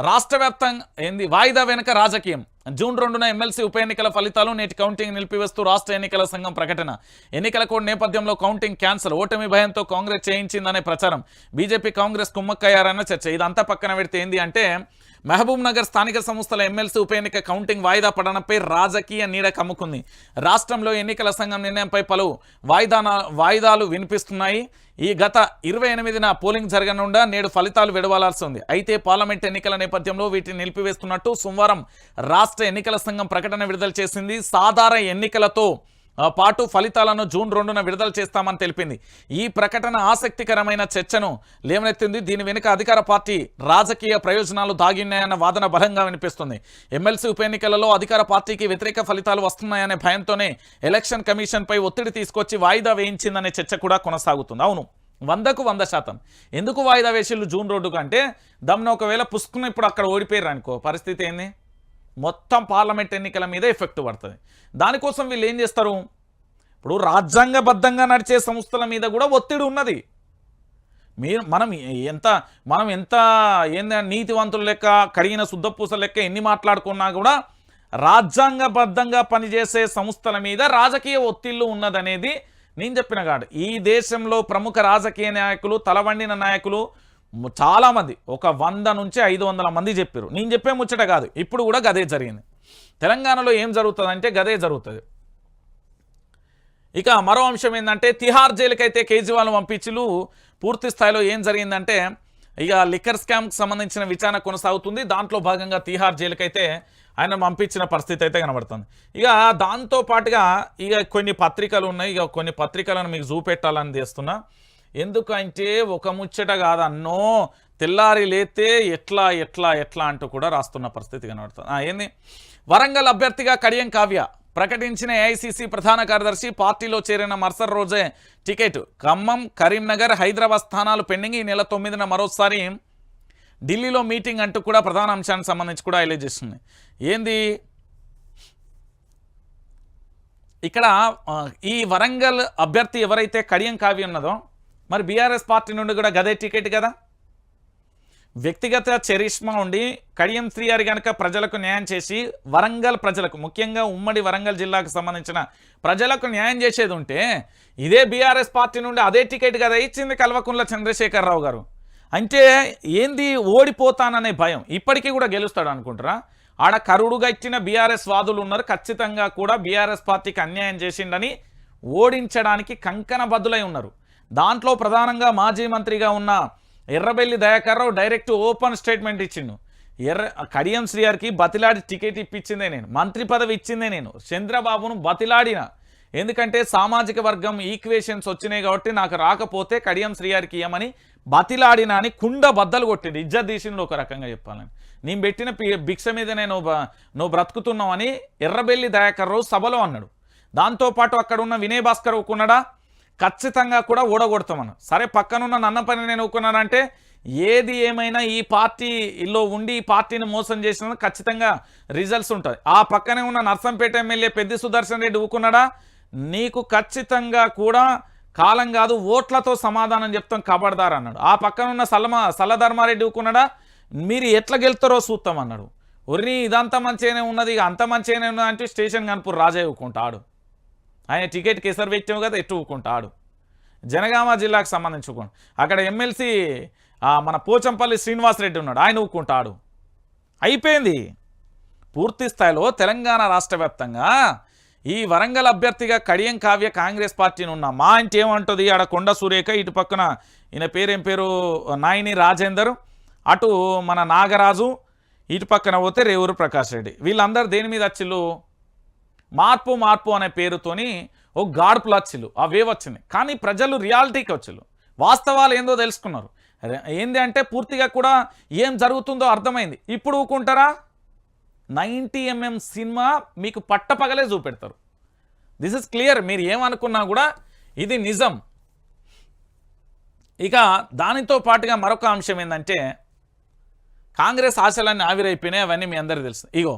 రాష్ట్ర వ్యాప్తంగా ఏంది? వాయిదా వెనుక రాజకీయం. జూన్ రెండున ఎమ్మెల్సీ ఉప ఎన్నికల ఫలితాలు నేటి కౌంటింగ్ నిలిపివేస్తూ రాష్ట్ర ఎన్నికల సంఘం ప్రకటన. ఎన్నికల కోడ్ నేపథ్యంలో కౌంటింగ్ క్యాన్సల్ ఓటమి భయంతో కాంగ్రెస్ చేయించిందనే ప్రచారం. బీజేపీ కాంగ్రెస్ కుమ్మక్కయ్యారన్న చర్చ. ఇదంతా పక్కన పెడితే ఏంది అంటే మహబూబ్ నగర్ స్థానిక సంస్థల ఎమ్మెల్సీ ఉప ఎన్నిక కౌంటింగ్ వాయిదా పడడంపై రాజకీయ నీడ కమ్ముకుంది. రాష్ట్రంలో ఎన్నికల సంఘం నిర్ణయంపై పలు వాయిదా వాయిదాలు వినిపిస్తున్నాయి. ఈ గత ఇరవై ఎనిమిదిన పోలింగ్ జరగనుండా నేడు ఫలితాలు విడవలాల్సి ఉంది. అయితే పార్లమెంట్ ఎన్నికల నేపథ్యంలో వీటిని నిలిపివేస్తున్నట్టు సోమవారం రాష్ట్ర ఎన్నికల సంఘం ప్రకటన విడుదల చేసింది. సాధారణ ఎన్నికలతో పాటు ఫలితాలను జూన్ రెండున విడుదల చేస్తామని తెలిపింది. ఈ ప్రకటన ఆసక్తికరమైన చర్చను లేవనెత్తింది. దీని వెనుక అధికార పార్టీ రాజకీయ ప్రయోజనాలు దాగిన్నాయన్న వాదన బలంగా వినిపిస్తుంది. ఎమ్మెల్సీ ఉప ఎన్నికలలో అధికార పార్టీకి వ్యతిరేక ఫలితాలు వస్తున్నాయనే భయంతోనే ఎలక్షన్ కమిషన్పై ఒత్తిడి తీసుకొచ్చి వాయిదా వేయించిందనే చర్చ కూడా కొనసాగుతుంది. అవును వందకు వంద శాతం. ఎందుకు వాయిదా వేసిళ్ళు జూన్ రోడ్డుకు కంటే దమ్న ఒకవేళ పుష్కుని ఇప్పుడు అక్కడ ఓడిపోయారు అనుకో పరిస్థితి ఏంది? మొత్తం పార్లమెంట్ ఎన్నికల మీద ఎఫెక్ట్ పడుతుంది. దానికోసం వీళ్ళు ఏం చేస్తారు? ఇప్పుడు రాజ్యాంగబద్ధంగా నడిచే సంస్థల మీద కూడా ఒత్తిడి ఉన్నది. మీరు మనం ఎంత మనం ఎంత ఏంది నీతివంతుల లెక్క కడిగిన శుద్ధపూస లెక్క ఎన్ని మాట్లాడుకున్నా కూడా రాజ్యాంగబద్ధంగా పనిచేసే సంస్థల మీద రాజకీయ ఒత్తిళ్ళు ఉన్నదనేది నేను చెప్పిన గాడు ఈ దేశంలో ప్రముఖ రాజకీయ నాయకులు తలవండిన నాయకులు చాలామంది ఒక వంద నుంచి ఐదు వందల మంది చెప్పారు నేను చెప్పే ముచ్చట కాదు ఇప్పుడు కూడా గదే జరిగింది. తెలంగాణలో ఏం జరుగుతుందంటే గదే జరుగుతుంది. ఇక మరో అంశం ఏంటంటే తిహార్ జైలుకైతే కేజ్రీవాల్ పంపించులు పూర్తి స్థాయిలో ఏం జరిగిందంటే ఇక లిక్కర్ స్కామ్కి సంబంధించిన విచారణ కొనసాగుతుంది. దాంట్లో భాగంగా తిహార్ జైలుకైతే ఆయన పంపించిన పరిస్థితి అయితే కనబడుతుంది. ఇక దాంతో పాటుగా ఇక కొన్ని పత్రికలు ఉన్నాయి. ఇక కొన్ని పత్రికలను మీకు చూపెట్టాలని చేస్తున్నా. ఎందుకంటే ఒక ముచ్చట కాదన్నో తెల్లారి లేతే ఎట్లా ఎట్లా ఎట్లా అంటూ కూడా రాస్తున్న పరిస్థితి కనబడుతుంది. ఏంది? వరంగల్ అభ్యర్థిగా కడియం కావ్య. ప్రకటించిన ఏఐసిసి ప్రధాన కార్యదర్శి పార్టీలో చేరిన మరుసటి రోజే టికెట్. ఖమ్మం కరీంనగర్ హైదరాబాద్ స్థానాలు పెండింగ్ ఈ నెల తొమ్మిదిన మరోసారి ఢిల్లీలో మీటింగ్ అంటూ కూడా ప్రధాన అంశానికి సంబంధించి కూడా హైలైట్ చేస్తుంది. ఏంది? ఇక్కడ ఈ వరంగల్ అభ్యర్థి ఎవరైతే కడియం కావ్య ఉన్నదో మరి బీఆర్ఎస్ పార్టీ నుండి కూడా గదే టికెట్ కదా? వ్యక్తిగత చరిష్మా ఉండి కడియం శ్రీగారి గనక ప్రజలకు న్యాయం చేసి వరంగల్ ప్రజలకు ముఖ్యంగా ఉమ్మడి వరంగల్ జిల్లాకు సంబంధించిన ప్రజలకు న్యాయం చేసేది ఉంటే ఇదే బీఆర్ఎస్ పార్టీ నుండి అదే టికెట్ కదా ఇచ్చింది కల్వకుంట్ల చంద్రశేఖరరావు గారు. అంటే ఏంది ఓడిపోతాననే భయం? ఇప్పటికీ కూడా గెలుస్తాడు అనుకుంటారా? ఆడ కరుడుగా ఇచ్చిన బీఆర్ఎస్ వాదులు ఉన్నారు. ఖచ్చితంగా కూడా బీఆర్ఎస్ పార్టీకి అన్యాయం చేసిండని ఓడించడానికి కంకణ బద్దులై ఉన్నారు. దాంట్లో ప్రధానంగా మాజీ మంత్రిగా ఉన్న Errabelli Dayakar Rao direct open statement ఇచ్చిండు. ఎర్ర కడియం శ్రీగారికి బతిలాడి టికెట్ ఇప్పించిందే నేను. మంత్రి పదవి ఇచ్చిందే నేను. చంద్రబాబును బతిలాడిన. ఎందుకంటే సామాజిక వర్గం ఈక్వేషన్స్ వచ్చినాయి కాబట్టి నాకు రాకపోతే కడియం శ్రీగారికి ఇవ్వమని బతిలాడిన అని కుండ బద్దలు కొట్టిండు. ఇజ్జత్ తీసిండు ఒక రకంగా చెప్పాలని. నేను పెట్టిన పి- భిక్ష మీద నేను బ- నువ్వు బ్రతుకుతున్నావని ఎర్రబెల్లి దయాకర్ రావు సభలో అన్నాడు. దాంతోపాటు అక్కడ ఉన్న వినయ్ భాస్కర్ ఊకున్నాడా ఖచ్చితంగా కూడా ఓడగొడతామను సరే పక్కనున్న నన్న పని నేను ఒప్పుకున్నానంటే ఏది ఏమైనా ఈ పార్టీలో ఉండి ఈ పార్టీని మోసం చేసిన ఖచ్చితంగా రిజల్ట్స్ ఉంటాయి. ఆ పక్కనే ఉన్న నర్సంపేట ఎమ్మెల్యే పెద్ది సుదర్శన్ రెడ్డి ఊకున్నాడా నీకు ఖచ్చితంగా కూడా కాలం కాదు ఓట్లతో సమాధానం చెప్తాం కబడదారు అన్నాడు. ఆ పక్కనున్న సలమా సల్లధర్మారెడ్డి ఊకున్నాడా మీరు ఎట్లా గెలుతారో చూస్తాం అన్నాడు. ఒర్రి ఇదంతా మంచిగానే ఉన్నది ఇక అంత మంచిగానే ఉన్నది అంటే స్టేషన్ కనుపూర్ రాజయ్య ఊకుంటాడు ఆయన టికెట్ కేసరి పెట్టావు కదా ఎట్టు ఊకుంటాడు జనగామ జిల్లాకు సంబంధించుకోండి అక్కడ ఎమ్మెల్సీ మన పోచంపల్లి శ్రీనివాసరెడ్డి ఉన్నాడు ఆయన ఊక్కుంటాడు అయిపోయింది. పూర్తి స్థాయిలో తెలంగాణ రాష్ట్ర ఈ వరంగల్ అభ్యర్థిగా కడియం కావ్య కాంగ్రెస్ పార్టీని ఉన్న మా ఇంటి ఏమంటుంది? ఆడ కొండ సురేఖ ఇటు పక్కన ఈయన పేరేం పేరు? నాయని రాజేందర్ అటు మన నాగరాజు ఇటు పక్కన పోతే రేవూరు ప్రకాష్ రెడ్డి. వీళ్ళందరూ దేని మీద వచ్చిళ్ళు మార్పు మార్పు అనే పేరుతోని ఓ గాడుపులు వచ్చిళ్ళు అవే వచ్చినాయి. కానీ ప్రజలు రియాలిటీకి వచ్చిళ్ళు వాస్తవాలు ఏందో తెలుసుకున్నారు. ఏంది అంటే పూర్తిగా కూడా ఏం జరుగుతుందో అర్థమైంది. ఇప్పుడు ఊకుంటారా? నైంటీ ఎంఎం సినిమా మీకు పట్టపగలే చూపెడతారు. దిస్ ఇస్ క్లియర్ మీరు ఏమనుకున్నా కూడా ఇది నిజం. ఇక దానితో పాటుగా మరొక అంశం ఏంటంటే కాంగ్రెస్ ఆశలన్నీ ఆవిరైపోయినాయి అవన్నీ మీ అందరికీ తెలుసు. ఇగో